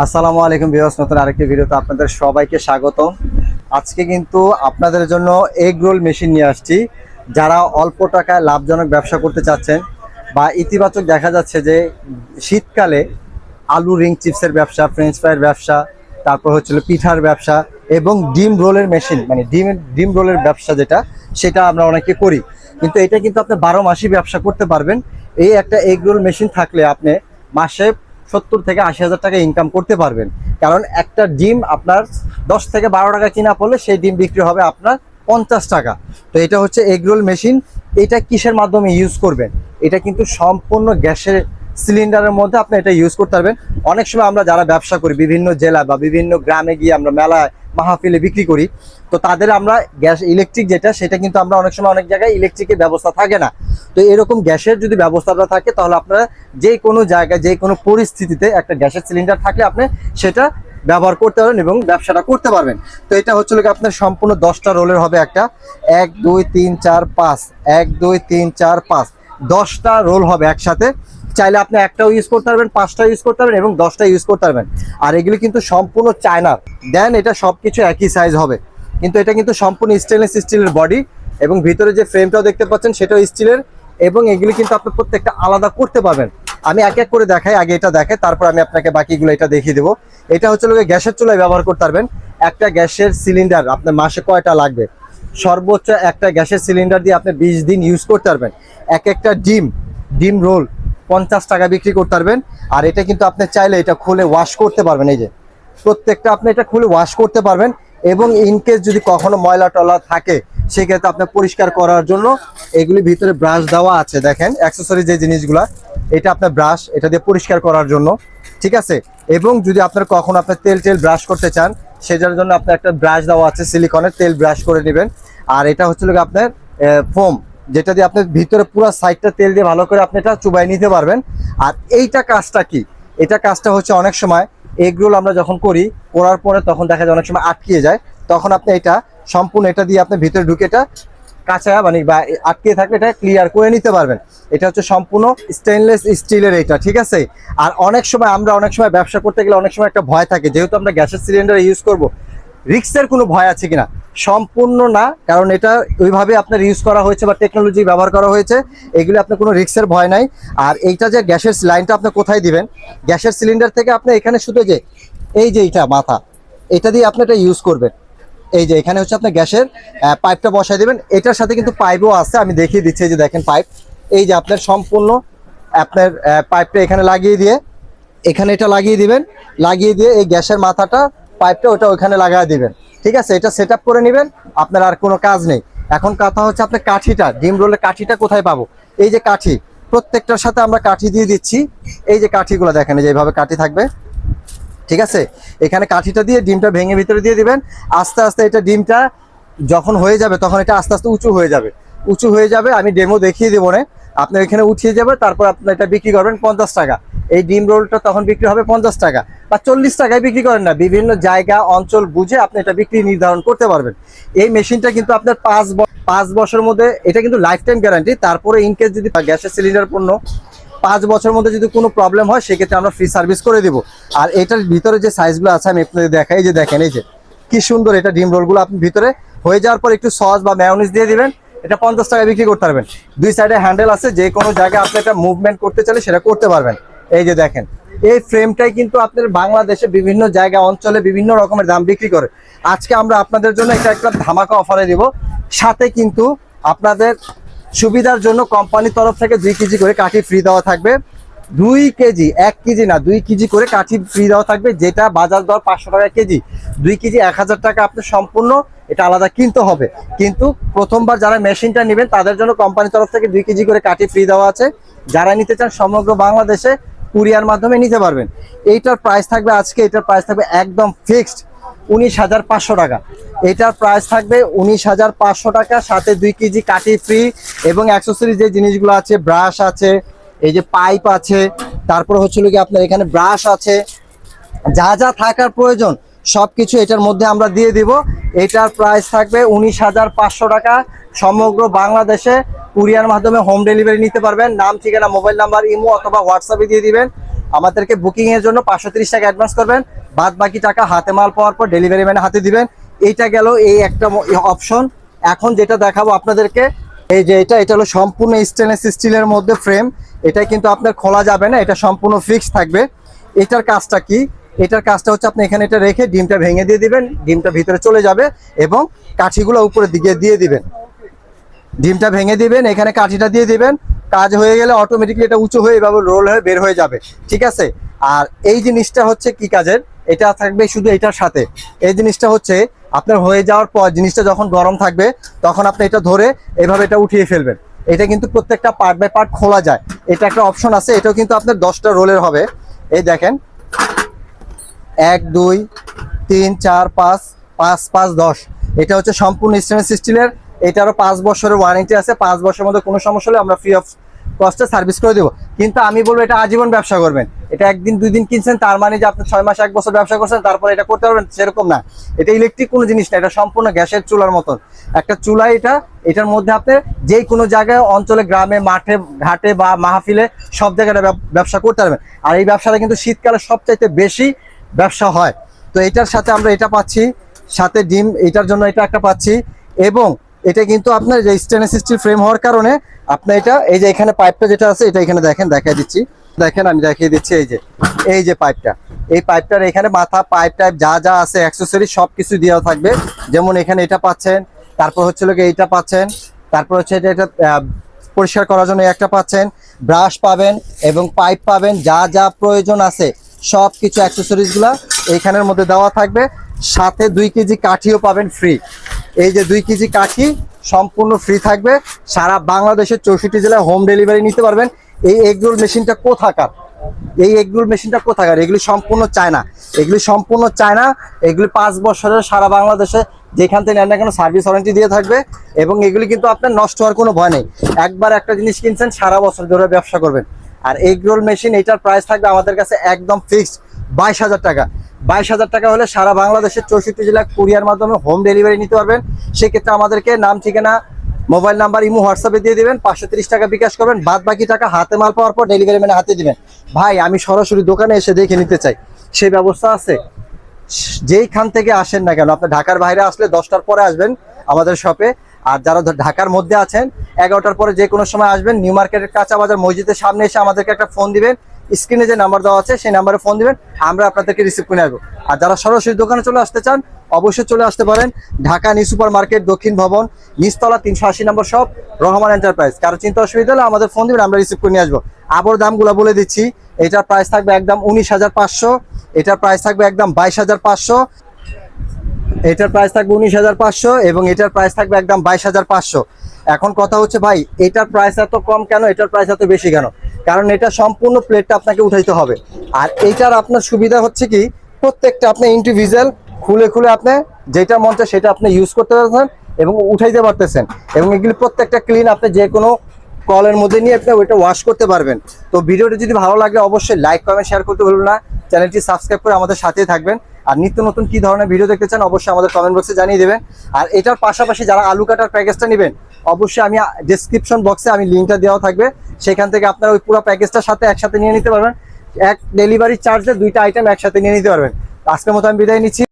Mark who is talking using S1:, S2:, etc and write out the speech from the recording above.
S1: আসসালামু আলাইকুম বিহাস নতুন আরেকটি ভিডিওতে আপনাদের সবাইকে স্বাগত আজকে কিন্তু আপনাদের জন্য এগ রোল মেশিন নিয়ে আসছি। যারা অল্প টাকায় লাভজনক ব্যবসা করতে চাচ্ছেন বা ইতিবাচক দেখা যাচ্ছে যে শীতকালে আলু রিং চিপসের ব্যবসা ফ্রেঞ্চ ফ্রাইয়ের ব্যবসা, তারপর হচ্ছিল পিঠার ব্যবসা এবং ডিম রোলের মেশিন মানে ডিম ডিম রোলের ব্যবসা যেটা, সেটা আমরা অনেকে করি। কিন্তু এটা কিন্তু আপনি বারো মাসই ব্যবসা করতে পারবেন। এই একটা এগ রোল মেশিন থাকলে আপনি মাসে সত্তর থেকে আশি হাজার টাকা ইনকাম করতে পারবেন। কারণ একটা ডিম আপনার দশ থেকে বারো টাকা কিনা পড়লে সেই ডিম বিক্রি হবে আপনার পঞ্চাশ টাকা। তো এটা হচ্ছে এগরোল মেশিন এটা কিসের মাধ্যমে ইউজ করবেন? এটা কিন্তু সম্পূর্ণ গ্যাসের সিলিন্ডারের মধ্যে আপনি এটা ইউজ করতে পারবেন। অনেক সময় আমরা যারা ব্যবসা করি, বিভিন্ন জেলা বা বিভিন্ন গ্রামে গিয়ে আমরা মেলায় মাহফিলে বিক্রি করি, তো তাদের আমরা গ্যাস ইলেকট্রিক যেটা, সেটা কিন্তু আমরা অনেক সময় অনেক জায়গায় ইলেকট্রিকের ব্যবস্থা থাকে না। তো এরকম গ্যাসের যদি ব্যবস্থাটা থাকে, তাহলে আপনারা যে কোনো জায়গায় যে কোনো পরিস্থিতিতে একটা গ্যাসের সিলিন্ডার থাকলে আপনি সেটা ব্যবহার করতে পারবেন এবং ব্যবসাটা করতে পারবেন। তো এটা হচ্ছে লোক আপনার সম্পূর্ণ দশটা রোলের হবে একটা। এক, দুই, তিন, চার, পাঁচ। এক, দুই, তিন, চার, পাঁচ। দশটা রোল হবে একসাথে। চাইলে আপনি একটাও ইউজ করতে পারবেন পাঁচটা ইউজ করতে পারবেন এবং দশটা ইউজ করতে পারবেন। আর এগুলি কিন্তু সম্পূর্ণ চায়নার। দেন এটা সব কিছু একই সাইজ হবে। কিন্তু এটা কিন্তু সম্পূর্ণ স্টেনলেস স্টিলের বডি এবং ভিতরে যে ফ্রেমটাও দেখতে পাচ্ছেন, সেটাও স্টিলের এবং এগুলি কিন্তু আপনি প্রত্যেকটা আলাদা করতে পারবেন। আমি এক এক করে দেখাই, আগে এটা দেখে, তারপর আমি আপনাকে বাকিগুলো এটা দেখিয়ে দেবো। এটা হচ্ছে লোকে গ্যাসের চুলায় ব্যবহার করতে পারবেন। একটা গ্যাসের সিলিন্ডার আপনার মাসে কয়টা লাগবে? সর্বোচ্চ একটা গ্যাসের সিলিন্ডার দিয়ে আপনি বিশ দিন ইউজ করতে পারবেন। এক একটা ডিম ডিম রোল পঞ্চাশ টাকা বিক্রি করতে পারবেন। আর এটা কিন্তু আপনি চাইলে এটা খুলে ওয়াশ করতে পারবেন, এই যে। প্রত্যেকটা আপনি এটা খুলে ওয়াশ করতে পারবেন এবং ইনকেস যদি কখনো ময়লা টলা থাকে, সেক্ষেত্রে আপনি পরিষ্কার করার জন্য এগুলি ভিতরে ব্রাশ দেওয়া আছে, দেখেন অ্যাক্সেসরি যে জিনিসগুলা, এটা আপনার ব্রাশ এটা দিয়ে পরিষ্কার করার জন্য, ঠিক আছে? এবং যদি আপনার কখনো আপনার তেল টেল ব্রাশ করতে চান, সেটার জন্য আপনার একটা ব্রাশ দেওয়া আছে সিলিকনের তেল ব্রাশ করে নেবেন। আর এটা হচ্ছে লোক আপনার ফোম যেটা দিয়ে আপনার ভিতরে পুরো সাইডটা তেল দিয়ে ভালো করে আপনি এটা চুবাই নিতে পারবেন। আর এইটা কাজটা কি? এটা কাজটা হচ্ছে অনেক সময় এগরোল আমরা যখন করি, করার পরে তখন দেখা যায় অনেক সময় আটকিয়ে যায়। তখন আপনি এটা সম্পূর্ণ এটা দিয়ে আপনি ভিতরে ঢুকে এটা কাঁচা মানে বা আটকে থাকলে এটা ক্লিয়ার করে নিতে পারবেন। এটা হচ্ছে সম্পূর্ণ স্টেনলেস স্টিলের এটা, ঠিক আছে? আর অনেক সময় আমরা অনেক সময় ব্যবসা করতে গেলে অনেক সময় একটা ভয় থাকে। যেহেতু আমরা গ্যাসের সিলিন্ডার ইউজ করব রিক্সের কোনো ভয় আছে কিনা? সম্পূর্ণ না, কারণ এটা ওইভাবে আপনার ইউজ করা হয়েছে বা টেকনোলজি ব্যবহার করা হয়েছে, এগুলি আপনার কোনো রিক্সের ভয় নাই। আর এইটা যে গ্যাসের লাইনটা আপনি কোথায় দিবেন? গ্যাসের সিলিন্ডার থেকে আপনি এখানে শুধু যে, এই যে এইটা মাথা, এটা দিয়ে আপনি এটা ইউজ করবেন। এই যে এখানে হচ্ছে আপনার গ্যাসের পাইপটা বসাই দিবেন। এটার সাথে কিন্তু পাইপও আছে, আমি দেখিয়ে দিচ্ছি যে দেখেন পাইপ এই যে আপনার সম্পূর্ণ আপনার পাইপটা এখানে লাগিয়ে দিয়ে, এখানে এটা লাগিয়ে দিবেন। লাগিয়ে দিয়ে এই গ্যাসের মাথাটা পাইপটা ওটা ওখানে লাগাই দিবেন। ঠিক আছে? এটা সেট করে নেবেন, আপনার আর কোনো কাজ নেই। এখন কথা হচ্ছে আপনার কাঠিটা, ডিম রোলের কাঠিটা কোথায় পাবো? এই যে কাঠি, প্রত্যেকটার সাথে আমরা কাঠি দিয়ে দিচ্ছি। এই যে কাঠিগুলো দেখেন, এই যে এইভাবে কাঠি থাকবে। ঠিক আছে? এখানে কাঠিটা দিয়ে ডিমটা ভেঙে ভিতরে দিয়ে দিবেন। আস্তে আস্তে এটা ডিমটা যখন হয়ে যাবে, তখন এটা আস্তে আস্তে উঁচু হয়ে যাবে। উঁচু হয়ে যাবে, আমি ডেমো দেখিয়ে দেবো না। আপনার এখানে উঠিয়ে যাবে, তারপর আপনার এটা বিক্রি করবেন পঞ্চাশ টাকা। এই ডিম রোলটা তখন বিক্রি হবে পঞ্চাশ টাকা বা চল্লিশ টাকায় বিক্রি করেন না। বিভিন্ন জায়গা, অঞ্চল বুঝে আপনি এটা বিক্রি নির্ধারণ করতে পারবেন। এই মেশিনটা কিন্তু আপনার পাঁচ পাঁচ বছরের মধ্যে, এটা কিন্তু লাইফ টাইম গ্যারান্টি তারপরে ইনকেস যদি গ্যাসের সিলিন্ডার পণ্য পাঁচ বছরের মধ্যে যদি কোনো প্রবলেম হয়, সেক্ষেত্রে আমরা ফ্রি সার্ভিস করে দিব। আর এটার ভিতরে যে সাইজগুলো আছে, আমি আপনাদের দেখাই যে দেখেন, এই যে কি সুন্দর এটা ডিম রোলগুলো আপনি ভিতরে। হয়ে যাওয়ার পর একটু সস বা ম্যায়োনিজ দিয়ে দিবেন। এটা পঞ্চাশ টাকা বিক্রি করতে পারবেন। দুই সাইডে হ্যান্ডেল আছে, যে কোনো জায়গায় আপনি একটা মুভমেন্ট করতে চাইলে সেটা করতে পারবেন। এই যে দেখেন, এই ফ্রেমটাই কিন্তু আপনার বাংলাদেশে বিভিন্ন জায়গা অঞ্চলে বিভিন্ন রকমের দাম বিক্রি করে। আজকে আমরা আপনাদের জন্য এটা একটা ধামাকা অফারে দিব। সাথে কিন্তু আপনাদের সুবিধার জন্য কোম্পানির তরফ থেকে দুই কেজি করে কাঠি ফ্রি দেওয়া থাকবে। দুই কেজি, এক কেজি না, দুই কেজি করে কাঠি ফ্রি দেওয়া থাকবে, যেটা বাজার দর পাঁচশো টাকা কেজি। দুই কেজি এক হাজার টাকা আপনি সম্পূর্ণ এটা আলাদা কিনতে হবে। কিন্তু প্রথমবার যারা মেশিনটা নেবেন, তাদের জন্য কোম্পানির তরফ থেকে দুই কেজি করে কাঠি ফ্রি দেওয়া আছে। যারা নিতে চান সমগ্র বাংলাদেশে কুরিয়ার মাধ্যমে নিতে পারবেন। এইটার প্রাইস থাকবে আজকে, এটার প্রাইস থাকবে একদম ফিক্সড উনিশ হাজার পাঁচশো টাকা। এটার প্রাইস থাকবে উনিশ হাজার পাঁচশো টাকা, সাথে দুই কেজি কাঠি ফ্রি এবং অ্যাক্সেসরি যে জিনিসগুলো আছে ব্রাশ আছে, এই যে পাইপ আছে, তারপর হচ্ছিল কি আপনার এখানে ব্রাশ আছে। যা যা থাকার প্রয়োজন সবকিছু এটার মধ্যে আমরা দিয়ে দিব। এটার প্রাইস থাকবে উনিশ হাজার পাঁচশো টাকা। সমগ্র বাংলাদেশে কুরিয়ার মাধ্যমে হোম ডেলিভারি নিতে পারবেন। নাম, ঠিকানা মোবাইল নাম্বার ইমো অথবা হোয়াটসঅ্যাপে দিয়ে দিবেন। আমাদেরকে বুকিং এর জন্য পাঁচশো তিরিশ টাকা অ্যাডভান্স করবেন। বাদ বাকি টাকা হাতে মাল পাওয়ার পর ডেলিভারি ম্যানে হাতে দিবেন। এইটা গেল এই একটা অপশন এখন যেটা দেখাবো আপনাদেরকে, এই যে এটা এটা হলো সম্পূর্ণ স্টেনলেস স্টিলের মধ্যে ফ্রেম এটা কিন্তু আপনার খোলা যাবে না, এটা সম্পূর্ণ ফিক্স থাকবে। এটার কাজটা কি? এটার কাজটা হচ্ছে আপনি এখানে এটা রেখে ডিমটা ভেঙে দিয়ে দিবেন, ডিমটা ভিতরে চলে যাবে এবং কাঠিগুলো উপরের দিকে দিয়ে দিবেন। ডিমটা ভেঙে দিবেন, এখানে কাঠিটা দিয়ে দিবেন, কাজ হয়ে গেলে অটোমেটিকলি এটা উঁচু হয়ে এভাবে রোল হয়ে বের হয়ে যাবে, ঠিক আছে? আর এই জিনিসটা হচ্ছে কি কাজের? এটা থাকবে শুধু এটার সাথে। এই জিনিসটা হচ্ছে আপনার হয়ে যাওয়ার পর জিনিসটা যখন গরম থাকবে, তখন আপনি এটা ধরে এভাবে এটা উঠিয়ে ফেলবেন। এটা কিন্তু প্রত্যেকটা পার্ট বাই পার্ট খোলা যায়। এটা একটা অপশন আছে, এটাও কিন্তু আপনার দশটা রোলের হবে। এই দেখেন এক, দুই, তিন, চার, পাঁচ পাঁচ পাঁচ, দশ। এটা হচ্ছে সম্পূর্ণ স্টেনলেস স্টিলের এটারও পাঁচ বছরের ওয়ারেন্টি আছে। পাঁচ বছরের মধ্যে কোনো সমস্যা হলে আমরা ফ্রি অফ কস্টে সার্ভিস করে দেবো। কিন্তু আমি বলব, এটা আজীবন ব্যবসা করবেন। এটা একদিন, দুই দিন কিনছেন, তার মানে যে আপনি ছয় মাস, এক বছর ব্যবসা করছেন, তারপর এটা করতে পারবেন, সেরকম না। এটা ইলেকট্রিক কোনো জিনিস না, এটা সম্পূর্ণ গ্যাসের চুলার মতন। একটা চুলা এটা, এটার মধ্যে আপনি যে কোনো জায়গায়, অঞ্চলে, গ্রামে, মাঠে, ঘাটে বা মাহফিলে সব জায়গায় ব্যবসা করতে পারবেন। আর এই ব্যবসাটা কিন্তু শীতকালে সবচাইতে বেশি ব্যবসা হয়। তো এটার সাথে আমরা এটা পাচ্ছি, সাথে ডিম, এটার জন্য এটা একটা পাচ্ছি। এবং এটা কিন্তু আপনার যে স্টেনলেস স্টিল ফ্রেম হওয়ার কারণে আপনার এটা, এই যে এখানে পাইপটা যেটা আছে, এটা এখানে দেখেন, দেখাই দিচ্ছি। দেখেন, আমি দেখিয়ে দিচ্ছি এই যে এই যে পাইপটা এই পাইপটার এখানে মাথা পাইপ টাইপ যা যা আছে অ্যাক্সেসরি সব কিছু দেওয়া থাকবে। যেমন এখানে এটা পাচ্ছেন, তারপর হচ্ছে লোকে এইটা পাচ্ছেন, তারপর হচ্ছে এটা এটা পরিষ্কার করার জন্য একটা পাচ্ছেন। ব্রাশ পাবেন এবং পাইপ পাবেন, যা যা প্রয়োজন আছে। সব কিছু অ্যাক্সেসরিজগুলো এইখানের মধ্যে দেওয়া থাকবে। সাথে দুই কেজি কাঠিও পাবেন ফ্রি এই যে দুই কেজি কাঠি সম্পূর্ণ ফ্রি থাকবে। সারা বাংলাদেশের চৌষট্টি জেলায় হোম ডেলিভারি নিতে পারবেন। এই এগরোল মেশিনটা কোথাকার? এই এগরোল মেশিনটা কোথাকার? এগুলি সম্পূর্ণ চায়না। এগুলি সম্পূর্ণ চায়না। এগুলি পাঁচ বছরের সারা বাংলাদেশে যেখান থেকে নেন না কেন সার্ভিস ওয়ারেন্টি দিয়ে থাকবে। এবং এগুলি কিন্তু আপনার নষ্ট হওয়ার কোনো ভয় নেই। একবার একটা জিনিস কিনছেন, সারা বছর ধরে ব্যবসা করবেন। আর এগ রোল মেশিন, এটার প্রাইস থাকবে আমাদের কাছে একদম ফিক্সড বাইশ হাজার টাকা। বাইশ হাজার টাকা হলে সারা বাংলাদেশের চৌষট্টি জেলা কুরিয়ার মাধ্যমে হোম ডেলিভারি নিতে পারবেন। সেক্ষেত্রে আমাদেরকে নাম, ঠিকানা মোবাইল নাম্বার ইমো, হোয়াটসঅ্যাপে দিয়ে দেবেন। পাঁচশো তিরিশ টাকা বিকাশ করবেন। বাদ বাকি টাকা হাতে মাল পাওয়ার পর ডেলিভারি ম্যানে হাতে দিবেন। ভাই, আমি সরাসরি দোকানে এসে দেখে নিতে চাই। সেই ব্যবস্থা আছে? যেইখান থেকে আসেন না কেন, আপনি ঢাকার বাইরে আসলে দশটার পরে আসবেন আমাদের শপে আর যারা ঢাকার মধ্যে আছেন, এগারোটার পরে যে কোনো সময় আসবেন, নিউ মার্কেটের কাঁচা বাজার মসজিদের সামনে এসে আমাদেরকে একটা ফোন দিবেন। স্ক্রিনে যে নাম্বার দেওয়া আছে, সেই নাম্বারে ফোন দিবেন, আমরা আপনাদেরকে রিসিভ করে আসব আর যারা সরাসরি দোকানে চলে আসতে চান, অবশ্যই চলে আসতে পারেন ঢাকা নিউ সুপার মার্কেট দক্ষিণ ভবন, নিচতলা তিনশো আশি নম্বর শপ রহমান এন্টারপ্রাইজ কারও চিন্তা অসুবিধা হলে আমাদের ফোন দিবেন, আমরা রিসিভ করে নিয়ে আসব। আবার দামগুলো বলে দিচ্ছি, এটার প্রাইস থাকবে একদম উনিশ হাজার পাঁচশো, এটার প্রাইস থাকবে একদম বাইশ হাজার পাঁচশো। এটার প্রাইস থাকবে উনিশ হাজার পাঁচশো এবং এটার প্রাইস থাকবে একদম বাইশ হাজার পাঁচশো। এখন কথা হচ্ছে, ভাই, এটার প্রাইস এত কম কেন? এটার প্রাইস এত বেশি কেন? কারণ এটা সম্পূর্ণ প্লেটটা আপনাকে উঠাইতে হবে। আর এটার আপনার সুবিধা হচ্ছে কি? প্রত্যেকটা আপনি ইন্ডিভিজুয়াল খুলে খুলে আপনি যেটা মন চায় সেটা আপনি ইউজ করতে পারছেন এবং উঠাইতে পারতেছেন। এবং এগুলি প্রত্যেকটা ক্লিন আপনি যে কোনো কলের মধ্যে নিয়ে আপনি ওইটা ওয়াশ করতে পারবেন। তো ভিডিওটি যদি ভালো লাগে, অবশ্যই লাইক কমেন্ট শেয়ার করতে ভুলবেন না। চ্যানেলটি সাবস্ক্রাইব করে আমাদের সাথেই থাকবেন। আর নিত্য নতুন কি ধরনের ভিডিও দেখতে চান, অবশ্যই আমাদের কমেন্ট বক্সে জানিয়ে দেবেন। আর এটার পাশাপাশি যারা আলু কাটার প্যাকেজটা নেবেন, অবশ্যই আমি ডিসক্রিপশন বক্সে আমি লিঙ্কটা দেওয়া থাকবে। সেখান থেকে আপনারা ওই পুরো প্যাকেজটার সাথে একসাথে নিয়ে নিতে পারবেন। এক ডেলিভারি চার্জে দুইটা আইটেম একসাথে নিয়ে নিতে পারবেন। আজকের মতো আমি বিদায় নিচ্ছি।